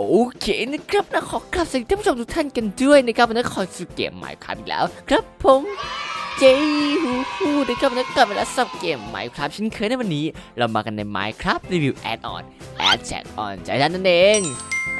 โอเคนะครับนะขอกราบสวัสดีท่านผู้ชมทุกท่านกันด้วยนะครับวันนี้ขอสู่เกมใหม่ครับอีกแล้ว ครับผม เจฮูฮูนะครับวันนี้กลับมาแล้วสับเกมใหม่ครับเช่นเคยในวันนี้ เรามากันใน Minecraft Review Add-on Add Chat on ใจท่านนั่นเอง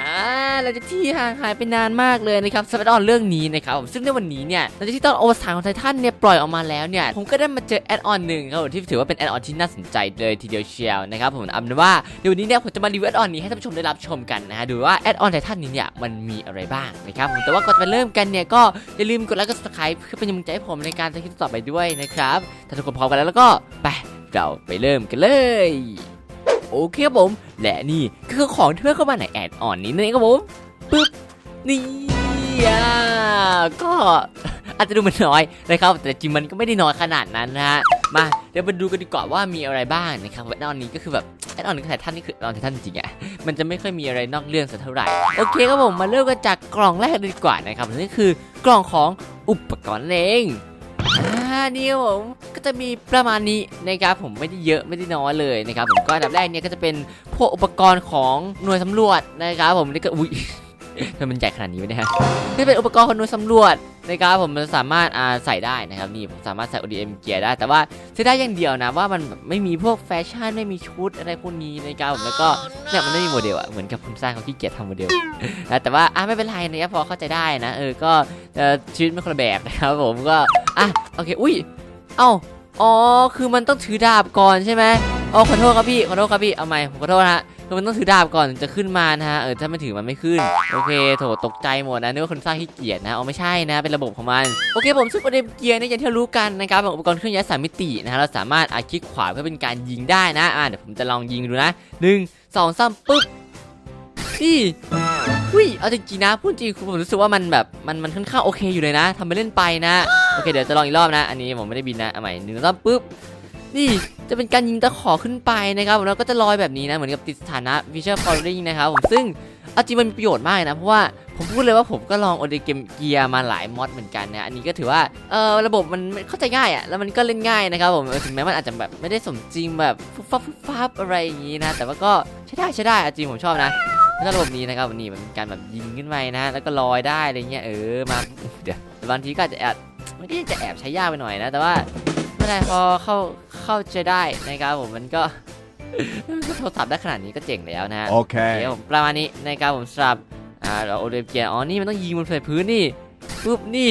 อ่าเราจะที่ห่างหายไปนานมากเลยนะครับสำหรับ add-on เรื่องนี้นะครับผมซึ่งในวันนี้เนี่ยหลังจากที่ตอนโอเวอร์สานของไททันเนี่ยปล่อยออกมาแล้วเนี่ยผมก็ได้มาเจอ add-on หนึ่งครับที่ถือว่าเป็น add-on ที่น่าสนใจเลยทีเดียวเชียวนะครับผมเอาเป็นว่าเดี๋ยววันนี้เนี่ยผมจะมารีวิว add-on นี้ให้ท่านผู้ชมได้รับชมกันนะฮะดูว่า add-on ไททันนี้เนี่ยมันมีอะไรบ้างนะครับผมแต่ว่าก่อนจะไปเริ่มกันเนี่ยก็อย่าลืมกดไลค์กด subscribe เพื่อเป็นกำลังใจให้ผมในการลิปต่อไปด้วยนะครับ ถ้าทุกคนพร้อมกันแล้วแล้วก็ไปเราไปเริ่มกันเลยโอเคครับผม และนี่ก็คือของที่เพิ่มเข้ามาในแอดออนนี้นั่นเองครับผมปึ๊บนี่อะก็อาจจะดูมันน้อยนะครับ แต่จริงมันก็ไม่ได้น้อยขนาดนั้นนะฮะมาเดี๋ยวมาดูกันดีกว่าว่ามีอะไรบ้างนะครับแอดออนนี้ก็คือแบบแอดออนไททันนี่คือแออนไททันจริงอะมันจะไม่ค่อยมีอะไรนอกเรื่องสักเท่าไหร่โอเคครับผมมาเริ่มกันจากกล่องแรกเลยดีกว่านะครับนี่คือกล่องของอุปกรณ์เอง นี่ครับผมก็จะมีประมาณนี้นะครับผมไม่ได้เยอะไม่ได้น้อยเลยนะครับผมก็อันดับแรกเนี่ยก็จะเป็นพวกอุปกรณ์ของหน่วยสำรวจนะครับผมนี่ก็อุ้ยทำไมมันใหญ่ขนาดนี้ไม่ได้ฮะนี่เป็นอุปกรณ์ของหน่วยสำรวจ นะครับผมมันสามารถอ่าใส่ได้นะครับนี่ผมสามารถใส่ ODM เกียร์ได้ แต่ว่าเสียได้อย่างเดียวนะว่ามันแบบไม่มีพวกแฟชั่นไม่มีชุดอะไรพวกนี้นะครับผมแล้วก็เนี่ยมันไม่มีโมเดลอะเหมือนกับคุณสร้างเขาขี้เกียจทำโมเดลนะแต่ว่าอะไม่เป็นไรนะครับพอเข้าใจได้นะเออก็เอ่อชีวิตไม่คนละแบบนะครับผมก็อะโอเคอุ้ยเอ้าอ๋อคือมันต้องถือดาบก่อนใช่ไหมอ๋อขอโทษครับพี่ขอโทษครับพี่เอาใหม่ผมขอโทษนะฮะ คือมันต้องถือดาบก่อนจะขึ้นมานะฮะเออถ้าไม่ถือมันไม่ขึ้นโอเคโถตกใจหมดนะนึกว่าคนสร้างขี้เกียจนะเอ๋อไม่ใช่นะเป็นระบบของมันโอเคผมซึ่งประเด็นเกียร์เนี่ยอย่างที่รารู้กันนะครับอุปกรณ์เครื่องย้ายสามมิตินะฮะเราสามารถอาคลิกขวาเพื่อเป็นการยิงได้นะอะเดี๋ยวผมจะลองยิงดูนะหนึ่งสองสามปึ๊บนี่หุ้ยเอาจริงๆนะพูดจริงผมรู้สึกว่ามันแบบมันมันค่อนข้างโอเคอยู่เลยนะทำไปเล่นไปนะโอเคเดี๋ยวจะลองอีกรอบนะ อันนี้ผมไม่ได้บินนะเอาใหม่หนึ่งสองปึ๊บ นี่จะเป็นการยิงตะขอขึ้นไปนะครับผมแล้วก็จะลอยแบบนี้นะเหมือนกับติดสถานะ visual following นะครับผมซึ่งเอาจริงมันมีประโยชน์มากนะ เพราะว่าผมพูดเลยว่าผมก็ลองโอเดเกมเกียร์มาหลายมอดเหมือนกันนะ อันนี้ก็ถือว่าเออระบบมันเข้าใจง่ายอะแล้วมันก็เล่นง่ายนะครับผมถึงแม้มันอาจจะแบบไม่ได้สมจริงแบบฟุบฟับฟุบฟับอะไรอย่างนี้นะ แต่ว่าก็ใช้ได้ใช้ได้อะจริงผมชอบนะแล้วระบบนี้นะครับวันนี้มันเป็นการแบบยิงขึ้นไปนะ แล้วก็ลอยได้อะไรเงี้ยเออมาเดี๋ยวบางทีก็อาจจะแอบไม่ได้จะแอบใช้ยากไปหน่อยนะ แต่ว่าไม่ได้พอเข้า เข้าใจได้นะครับผมมันก็ก็โทรศัพท์ได้ขนาดนี้ก็เจ๋งแล้วนะฮะโอเค Okay. ผมประมาณนี้นะครับผมสำหรับอ่าเราโอเดมเกียร์อ๋อนี่มันต้องยิงบนพื้นนี่ปุ๊บนี่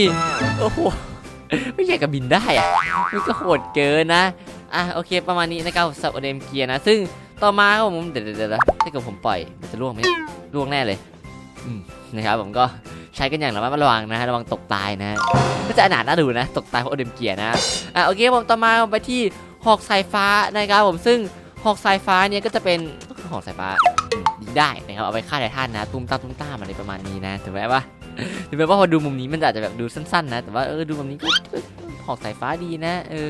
โอ้โหไม่อยากกับบินได้อะมันก็โหดเกินนะอะโอเคประมาณนี้นะครับสำหรับโอเดมเกียร์นะ ซึ่งต่อมาครับผมเดี๋ยวเดี๋ยวเดี๋ยวถ้าเกิดผมปล่อยมันจะล่วงไหมล่วงแน่เลยอืมนะครับผมก็ใช้กันอย่างระมัดระวังนะฮะระวังตกตายนะฮะก็จะอนาถน่าดูนะ ตกตายเพราะโอเดมเกียร์นะอะโอเคผมต่อมาไปที่ หอกสายฟ้านะครับผมซึ่งหอกสายฟ้าเนี่ยก็จะเป็นก็คือหอกสายฟ้าได้นะครับเอาไปฆ่าไททันนะตุ้มตามตุ้มตามอะไรประมาณนี้นะถึงแม้ว่าถึงแม้ว่าพอดูมุมนี้มันอาจจะแบบดูสั้นๆ นะ แต่ว่าเออดูมุมนี้ก็ก็หอกสายฟ้าดีนะเออ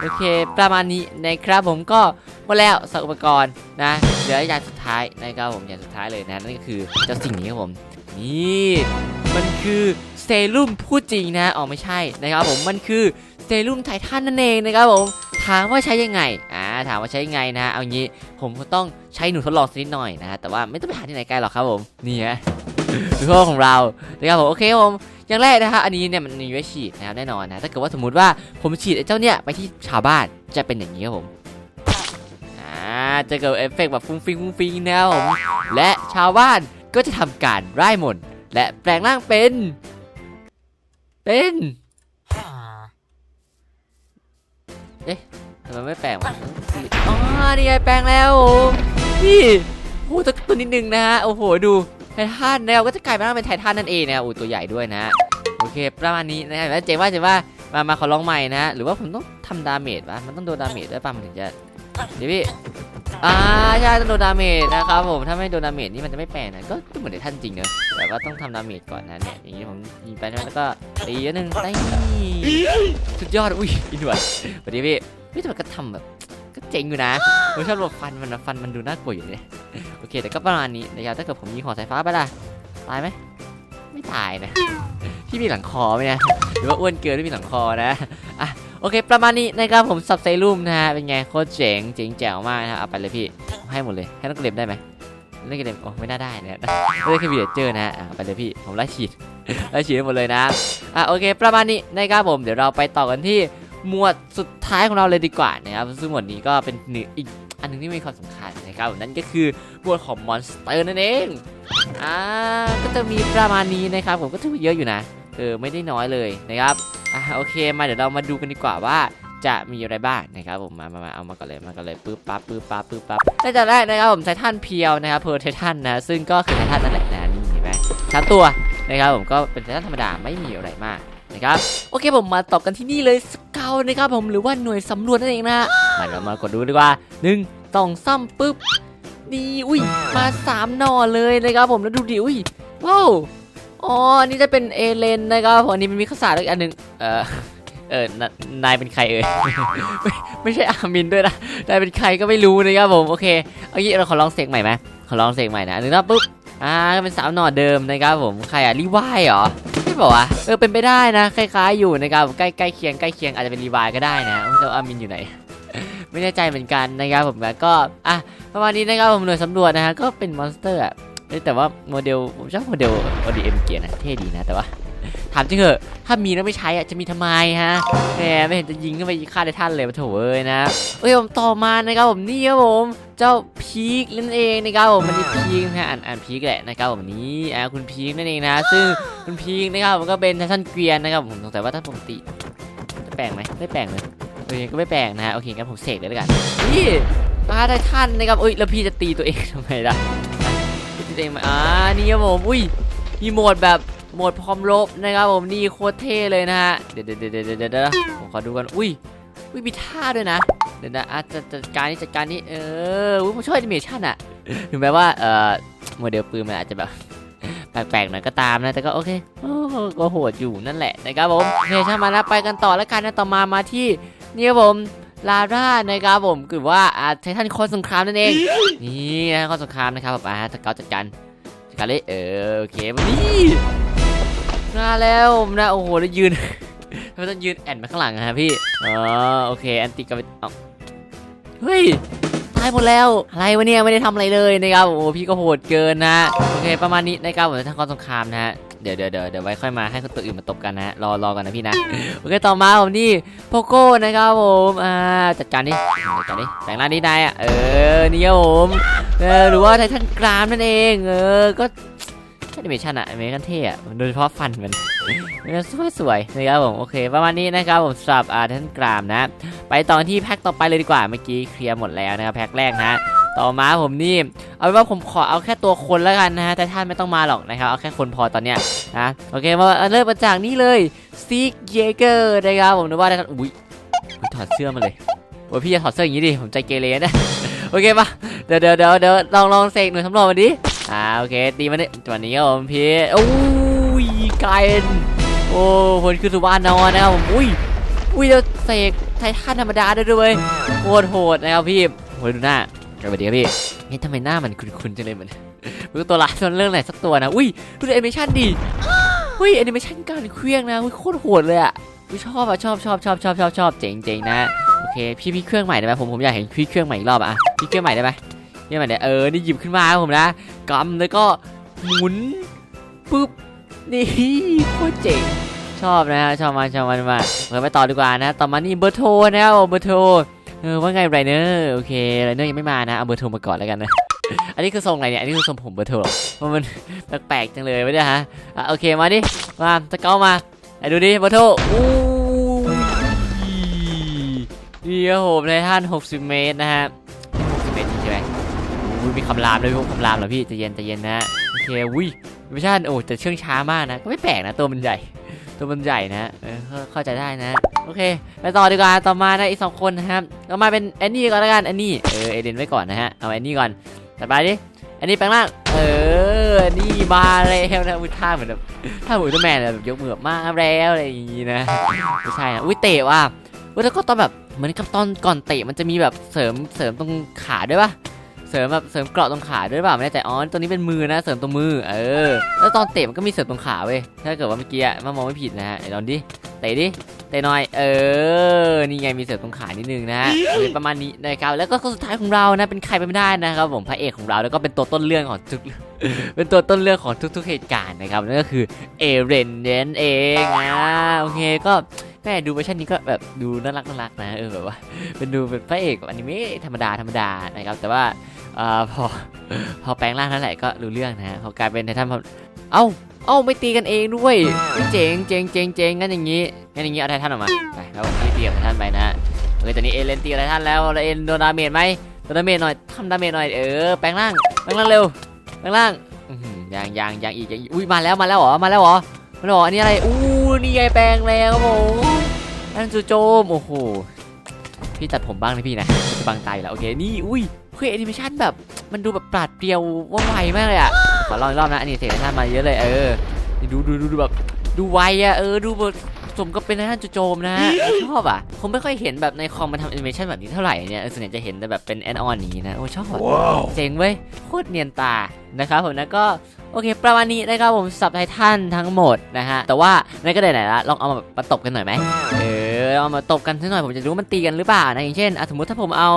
โอเค ประมาณนี้นะครับผมก็หมดแล้วสักอุปกรณ์นะเหลืออย่างสุดท้ายนะครับผมอย่างสุดท้ายเลยนะนั่นก็คือเจ้าสิ่งนี้ครับผมนี่มันคือเซรุ่มพูดจริงนะอ๋อไม่ใช่นะครับผมมันคือเซรุ่มไททันนั่นเองนะครับผม ถามว่าใช้ยังไงอ่าถามว่าใช้ยังไงนะเอางี้ผมก็ต้องใช้หนูทดลองสักนิดหน่อยนะฮะแต่ว่าไม่ต้องไปหาที่ไหนไกลหรอกครับผมนี่ฮะหนูทดลองของเรานะครับผมโอเคครับผมอย่างแรกนะฮะอันนี้เนี่ยมันมีไว้ฉีดนะครับแน่นอนนะถ้าเกิดว่าสมมติว่าผมฉีดไอ้เจ้าเนี่ยไปที่ชาวบ้านจะเป็นอย่างนี้ครับผมอ่าจะเกิดเอฟเฟกต์แบบฟุ้งฟิงฟุ้งฟิงนะครับผมและชาวบ้านก็จะทำการไล่มนต์และแปลงร่างเป็น เป็น ทำไมไม่แปลงวะอ๋อนี่ไงแปลงแล้วโอ้โหนี่โอ้โหตัวตัวนิดนึงนะฮะ โอ้โห ดูไททันแล้วก็จะกลายเป็นว่าเป็นไททันนั่นเองนะอุ้ตัวใหญ่ด้วยนะ โอเค ประมาณนี้นะครับแล้วเจ๊ว่าเจ๊ว่ามามาขอลองใหม่นะ หรือว่าผมต้องทำดาเมจวะมันต้องโดนดาเมจด้วยป่ะมันถึงจะเดี๋ยวพี่อ่าใช่ต้องโดนดาเมจนะครับผมถ้าไม่โดนดาเมจนี่มันจะไม่แปลงนะก็เหมือนไททันจริงเนอะแต่ว่าต้องทำดาเมจก่อนนะเนี่ยอย่างนี้ผมยิงไปแล้วก็ตีนิดนึงได้สุดยอดอุ้ยอินด้วยสวัสดีพี่ พี่ทำไมก็ทำแบบ ก็เจ๋งอยู่นะผมชอบระบฟันมันนะฟันมันดูน่ากลัวอยู่เลยโอเค แต่ก็ประมาณนี้นะครับถ้าเกิดผมยิงหอสายฟ้าไปล่ะตายไหมไม่ตายนะพี่มีหลังคอไหมนี่ยหรือว่าอ้วนเกินที่มีหลังคอนะอะโอเค ประมาณนี้นะครับผมสับเซรุ่มนะฮะเป็นไงโคตรเจ๋งเจ๋งแจ๋วมากนะครับเอาไปเลยพี่ให้หมดเลยให้นักเรียนได้ไหมเล่นกันเองโอ้ไม่น่าได้นะเล่นแค่วีเจอร์นะฮะอะไปเลยพี่ผมไล่ฉีดไล่ฉีดให้หมดเลยนะอะโอเค ประมาณนี้นะครับผมเดี๋ยวเราไปต่อกันที่ หมวดสุดท้ายของเราเลยดีกว่านะครับซึ่งหมวดนี้ก็เป็นหนึ่งอีกอันหนึงที่มีความสำคัญนะครับนั่นก็คือหมวดของมอนสเตอร์นั่นเองอ่าก็จะมีประมาณนี้นะครับผมก็ถือว่าเยอะอยู่นะเออไม่ได้น้อยเลยนะครับอะโอเคมาเดี๋ยวเรามาดูกันดีกว่าว่าจะมีอะไรบ้างนะครับผมมามามาเอามาก่อนเลยมาก่อนเลยปึ๊บปั๊บปึ๊บปั๊บปึ๊บปั๊บแต่จากแรกนะครับผมไททันเพียวนะครับเพอร์ไททันนะซึ่งก็คือไททันนั่นแหละนะนี่เห็นไหมสามตัวนะครับผมก็เป็นไททันธรรมดาไม่มีอะไรมากนะครับโอเคผมมาต่อกันที่นี่เลยส เกลนะครับผมหรือว่าหน่วยสำรวจนั่นเองนะมาเรามากดดูดีกว่าหนึ่งสองซ้ำปึ๊บนี่อุ้ยมาสามหน่อเลยนะครับผมแล้วดูดิอุ้ยว้าวอ๋ออันนี่จะเป็นเอเลนนะครับผมอันนี้มันมีข้าวสารอีกอันหนึ่งเออเออนนายเป็นใครเอ่ยไม่ไม่ใช่อามินด้วยนะนายเป็นใครก็ไม่รู้นะครับผมโอเคเอางี้เราขอลองเสกใหม่ไหมขอลองเสกใหม่นะหนึ่งรอบปุ๊บอ่าเป็นสาวหน่อเดิมนะครับผมใครอะรีวายเหรอ ไม่บอกว่าเออเป็นไปได้นะคล้ายๆอยู่นะครับใกล้ใกล้เคียงใกล้เคียงอาจจะเป็นรีวายก็ได้นะไม่รู้อามินอยู่ไหน ไม่แน่ใจเหมือนกันนะครับผมแล้วก็อะประมาณนี้นะครับผมหน่วยสำรวจนะฮะก็เป็นมอนสเตอร์อะเอ้ยแต่ว่าโมเดลผมชอบโมเดล ODM เกียร์นะเท่ดีนะแต่ว่า ถามจริงเหอะ ถ้ามีแล้วไม่ใช้อะจะมีทำไมฮะแหมไม่เห็นจะยิงขึ้นไปฆ่าได้ท่านเลยมาโถเอ้ยนะเอ้ยผมต่อมานะครับผมนี่ครับผมเจ้าพีคนั่นเองนะครับผมมันนี่พีคนะฮะอ่านอ่านพีคแหละนะครับผมนี้อ่าคุณพีคนั่นเองนะ ซึ่งคุณพีคนะครับผมก็เป็นท่านเกวียนนะครับผมสงสัยว่าถ้านปกติจะแปลงไหมไม่แปลงเลยโอเคก็ไม่แปลงนะฮะโอเคงั้นผมเสกเลยแล้วกันนี่มาได้ท่านนะครับเอ้ยแล้วพี่จะตีตัวเองทำไมล่ะตีตัวเองมาอ่านี่ครับผมอุ้ยมีโหมดแบบ โหมดพร้อมรบนะครับผมนี่โคตรเท่เลยนะฮะเดี๋ยวเดี๋ยวเดี๋ยวเดี๋ยวเดี๋ยวผมขอดูกันอุ้ยอุ้ยมีท่าด้วยนะเดี๋ยวนะอะจัดจัดการนี้จัดการนี้เอออุ้ยผมชอบแอนิเมชันอะถึงแม้ว่าเอ่อโมเดลปืนมันอาจจะแบบแปลกๆหน่อยก็ตามนะ แต่ก็โอเคก็โหดอยู่นั่นแหละนะครับผมโอเคช่างมานะไปกันต่อแล้วกันนะต่อมามาที่นี่ครับผมลาร่านะครับผมคือว่าอ่าไททันคอนสงครามนั่นเองนี่นะคอนสงครามนะครับผมอ่าตะเกาจัดการจัดการเลยเออโอเคมานี่ มาแล้วนะโอ้โหแล้ยืนทำไมต้องยืนแอนมาข้างหลังอะฮะพี่อ๋อโอเคแอนติกับเอาเฮ้ยตายหมดแล้วอะไรวะเนี่ยไม่ได้ทำอะไรเลยนะครับโอ้พี่ก็โหดเกินนะโอเคประมาณนี้นะครับผมจะทำความสงครามนะฮะเดี๋ยวเดี๋ยวเดี๋ยวเดี๋ยวไว้ค่อยมาให้คนตัวอื่นมาตบกันนะรอรอกันนะพี่นะโอเคต่อมาผมนี่โปโก้นะครับผมอ่าจัดการนี่จัดการนี่แต่งร่างนี้ได้อะเออนี่ครับผมเออหรือว่าไททันกรามนั่นเองเออก็ แอนิเมชันอะแอนิเมชันเท่อะโดยเฉพาะฟันมันมันสวยสวยๆนะครับผมโอเค ประมาณนี้นะครับผมสำหรับอาร์ทันกรามนะ ไปต่อที่แพ็คต่อไปเลยดีกว่าเมื่อกี้เคลียร์หมดแล้วนะครับแพ็คแรกนะต่อมาผมนี่เอาเป็นว่าผมขอเอาแค่ตัวคนแล้วกันนะฮะแต่ท่านไม่ต้องมาหรอกนะครับเอาแค่คนพอตอนเนี้ยนะโอเคมาเริ่มมาจากนี่เลยซีกเยเกอร์นะครับผมนึกว่าได้กันอุ้ยถอดเสื้อมาเลยโอ้ยพี่จะถอดเสื้ออย่างนี้ดิผมใจเกเรนะโอเคปะเดี๋ยวเดี๋ยวเดี๋ยวลองลองเสกหน่อยสำรวจมาดิ อ่าโอเคตีมันนี่ยวันนี้ครับผมพี่โอ้ยไกลนโอ้คนคือสุวรรณนอนนะครับผมอุ้ยอุ้ยเราเสกไททันธรรมดาได้ด้วยโคตรโหดนะครับพี่โหดูหน้าสวัสดีครับพี่นี่ทำไมหน้ามันคุ้นๆจังเลยเหมือนมันตัวร้ายตัวเรื่องไหนสักตัวนะอุ้ยดูแอนิเมชันดิอุ้ยแอนิเมชันการเคลื่องนะอุ้ยโคตรโหดเลยอะอุ้ยชอบอะชอบชอบชอบชอบชอบชอบเจ๋งเจ๋งนะโอเคพี่พี่เครื่องใหม่ได้ไหมผมผมอยากเห็นพี่เครื่องใหม่อีกรอบอะพี่เครื่องใหม่ได้ไหม เครื่องใหม่เนี่ยเออนี่หยิบขึ้นมาครับผมนะกำแล้วก็หมุนปุ๊บนี่โคตรเจ๋งชอบนะฮะชอบมาชอบมากมาเปิดไปต่อดีกว่านะ ต่อมานี่เบอร์โทรนะครับผมเบอร์โทรเออว่าไงไรเนอร์โอเคไรเนอร์ยังไม่มานะเอาเบอร์โทรมาก่อนแล้วกันนะอันนี้คือทรงอะไรเนี่ยอันนี้คือทรงผมเบอร์โทรมันแปลกๆจังเลยไม่ได้ฮะอะโอเคมาดิมาตะเกามาไหนดูดิเบอร์โทรอู้ยนี่ครับผมในท่าน 60 เมตรนะฮะ อุ้ยมีคำรามเลยพวกคำรามเหรอพี่ใจะเย็นใจะเย็นนะโอเคอุ้ยไม่ใช่โอ้แต่เชื่องช้ามากนะก็ไม่แปลกนะตัวมันใหญ่ ตัวมันใหญ่นะเออเข้าใจได้นะ โอเค ไปต่อดีกว่าต่อมานะอีกสองคนนะครับต่อมาเป็นแอนนี่ก่อนล้วกันแอนนี่เออเอเดนไว้ก่อนนะฮะเอาแอนนี่ก่อนตัดไปดิแอนนี่แปลงร่างเออนี่มาแล้วนะอุ้ยท่าเหมือนแบบท่าเหมือนตร้าแมนแบบยกมือมาแล้วอะไรอย่างงี้นะไม่ใช่นะอุ้ยเตะว่ะอุ้ยแล้วก็ตอนแบบเหมือนกับตอนก่อนเตะมันจะมีแบบเสริมเสริมตรงขาด้วยปะ เสริมแบบเสริมเกราะตรงขาด้วยเปล่าไม่แน่ใจอ๋อตัวนี้เป็นมือนะเสริมตรงมือเออ แล้วตอนเตะมันก็มีเสริมตรงขาเว้ยถ้าเกิดว่าเมื่อกี้อะมามองไม่ผิดนะฮะไหนลองดิเตะดิเตะหน่อย เออนี่ไงมีเสือตรงขานิดนึงนะฮะประมาณนี้นะครับแล้วก็คนสุดท้ายของเรานะเป็นใครไปไม่ได้นะครับผมพระเอกของเราแล้วก็เป็นตัวต้นเรื่องของทุกเป็นตัวต้นเรื่องของทุกๆเหตุการณ์นะครับนั่นก็คือเอเรนเนนเองอ่าโอเคก็ แม่ดูเวอร์ชันนี้ก็แบบดูน่ารักน่ารักนะเออแบบว่าเป็นดูเป็นพระเอกอนิเมะธรรมดาธรรมดานะครับแต่ว่าอ่อพอพอแปลงร่างเท่าไหร่ก็รู้เรื่องนะฮะพอกลายเป็นไททันเอ้าเอ้าไม่ตีกันเองด้วยเจ๋งเจ๋งเจ๋งเจ๋งงั้นอย่างงี้งั้นอย่างงี้เอาไททันออกมาไปแล้วไม่ตีกับไททันไปนะฮะโอเคตอนนี้เอเลนตีไททันแล้วเอเลนโดนดาเมจไหมโดนดาเมจหน่อยทำดาเมจหน่อยเออแปลงร่างแปลงร่างเร็วแปลงร่างอื้อหือยังยังยังอีกยังอีกอุ้ยมาแล้วมาแล้วเหรอมาแล้วเหรอมาแล้วเหรออันนี้อะไรอู้ นี่ไงแปลงแล้วครับผมนั่นจูโจมโอ้โหพี่ตัดผมบ้างนะพี่นะจะบังตายอยู่แล้วโอเคนี่อุ้ยเฮ้ยแอนิเมชันแบบมันดูแบบปราดเปรียวว่องไวมากเลยอะขอลองอีกรอบนะอันนี้เสียงท่านมาเยอะเลยเออนี่ดูดูดูดูแบบดูไวอะเออดูแบบสมกับเป็นท่านจุโจมนะฮะชอบอะผมไม่ค่อยเห็นแบบในคอมมันทำแอนิเมชันแบบนี้เท่าไหร่เนี่ยเออส่วนใหญ่จะเห็นแต่แบบเป็นแอนออนนี้นะโอ้ชอบอะเจ๋งเว้ยโคตรเนียนตานะครับผมแล้วก็ โอเค ประมาณนี้นะครับผมสับไททันทั้งหมดนะฮะ แต่ว่าในก็ได้ไหนละลองเอามามาตบกันหน่อยไหมเออเอามาตบกันสักหน่อยผมจะรู้ว่ามันตีกันหรือเปล่านะอย่างเช่นอะสมมติถ้าผมเอา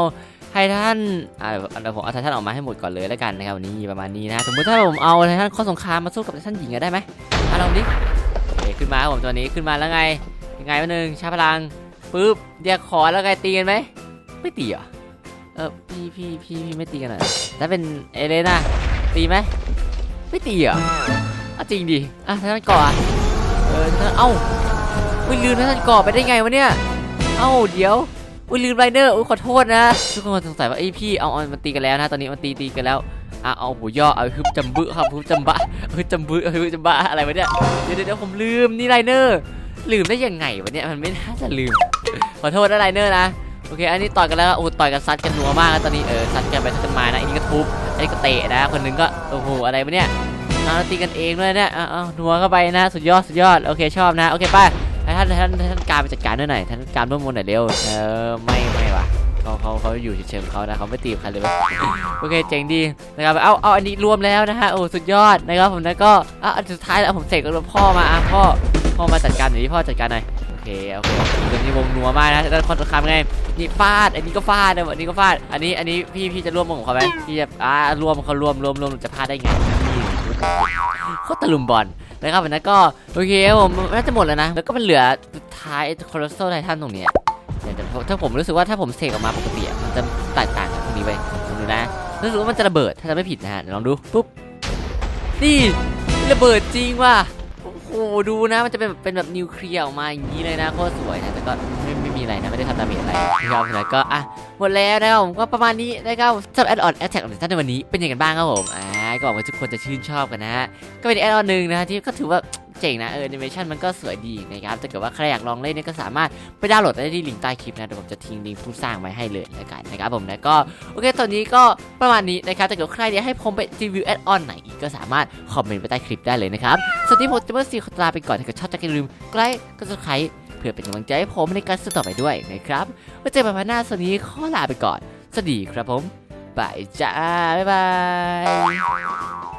ไททันอ่าเดี๋ยวผมเอาไททันออกมาให้หมดก่อนเลยแล้วกันนะครับวันนี้ประมาณนี้นะสมมติถ้าผมเอาไททันข้อสงครามมาสู้กับไททันหญิงอะได้ไหมมาลองดิโอเคขึ้นมาครับผมตัวนี้ขึ้นมาแล้วไงยังไงวะหนึ่งชาร์จพลังปึ๊บเดียวขอแล้วไงตีกันไหมไม่ตีเหรอเออพี่พี่พี่พี่ไม่ตีกันเหรอถ้าเป็นเอเลน่าตีไหม ไม่ตีเหรอเอาจริงดิอะททันกาะอเออททันเอ้าอุ้ยลืมททันกาะไปได้ไงวะเนี่ย เอ้าเดี๋ยวอุ้ยลืมไรเนอร์อุ้ยขอโทษนะทุกคนสงสัยว่าไอ้พี่เอาเอามันตีกันแล้วนะตอนนี้มันตีตีกันแล้วอะเอาหูย่อเอาฮึบจำบึครับฮึบจำบะฮึบจำบึฮึบจำบะอะไรวะเนี่ยเดี๋ยวเดี๋ยวเดี๋ยวผมลืมนี่ไรเนอร์ลืมได้ยังไงวะเนี่ยมันไม่น่าจะลืมขอโทษนะไรเนอร์นะโอเค อันนี้ต่อยกันแล้วโอ้ต่อยกันซัดกันนัวมากตอนนี้เออซัดกันไปซัดกันมานะอันนี้ก็ทุบ อันนี้ก็เตะนะ คนหนึงก็โอ้โหอะไรวะเนี่ยเอาตีกันเองด้วยเนี่ยเอาเอานัวเข้าไปนะสุดยอดสุดยอดโอเคชอบนะโอเคไปให้ท่านท่านท่านการไปจัดการด้วยหน่อยท่านการร่วมมือหน่อยเร็วเออไม่ไม่ว่ะเขาเขาเขาอยู่เฉยๆเขานะเขาไม่ตีกับใครเลยว้ยโอเคเจ๋งดีนะครับเอาเอาอันนี้รวมแล้วนะฮะโอ้สุดยอดนะครับผมแล้วก็อะอันสุดท้ายแล้วผมเสกกับพ่อมาอะพ่อพ่อมาจัดการหน่อยพ่อจัดการหน่อยโอเคโอเคตอนนี้วงนัวมากนะแล้วคนสงครามไง นี่ฟาด อันนี้ก็ฟาดนะอันนี้ก็ฟาด อันนี้ อันนี้พี่พี่จะร่วมวงของเขาไหมพี่จะอ่ารวมเขารวมรวมรวมจะพลาดได้ไงนี่โคตรตะลุมบอลนะครับวันนั้นก็โอเคผมน่าจะหมดแล้วนะ แล้วก็มันเหลือสุดท้ายคอร์โซไททันตรงนี้ถ้าผมรู้สึกว่าถ้าผมเสกออกมาปกติมันจะแตกต่างจากตรงนี้ไปดูนะรู้สึกว่ามันจะระเบิดถ้าจะไม่ผิดนะฮะลองดูปุ๊บนี่ระเบิดจริงว่ะโอ้โหดูนะมันจะเป็นแบบเป็นแบบนิวเคลียร์ออกมาอย่างนี้เลยนะโคตรสวยนะแต่ก็ไม่ไมีอะไรนะไม่ได้ทำดาเมจอะไรนะครับแล้วก็อะหมดแล้วนะครับผมก็ประมาณนี้นะครับสำหรับแอดออนแอดแท็กของท่านในวันนี้เป็นยังไงบ้างครับผมอ่าก็หวังว่าทุกคนจะชื่นชอบกันนะฮะก็เป็นแอดออนหนึ่งนะฮะที่ก็ถือว่าเจ๋งนะเออแอนิเมชันมันก็สวยดีนะครับถ้าเกิดว่าใครอยากลองเล่นเนี่ยก็สามารถไปดาวน์โหลดได้ที่ลิงก์ใต้คลิปนะเดี๋ยวผมจะทิ้งลิงก์ผู้สร้างไว้ให้เลยแล้วกันนะครับผมแล้วก็โอเคตอนนี้ก็ประมาณนี้นะครับถ้าเกิดใครอยากให้ผมไปรีวิวแอดออนไหนอีกก็สามารถคอมเมนต์ไปใต้คลิปได้เลยนะครับสวัสดีผมจะเมื่อซีขอลาไปก่อนถ้าเกิดชอบจะอย่าลืมไลค์กดซับสไครต์ พื่อเป็นกำลังใจให้ผมในการสู้ต่อไปด้วยนะครับไว้เจอกันใหม่หน้าสวัสดีขอลาไปก่อน สวัสดีครับผมบายจ้า บ๊ายบาย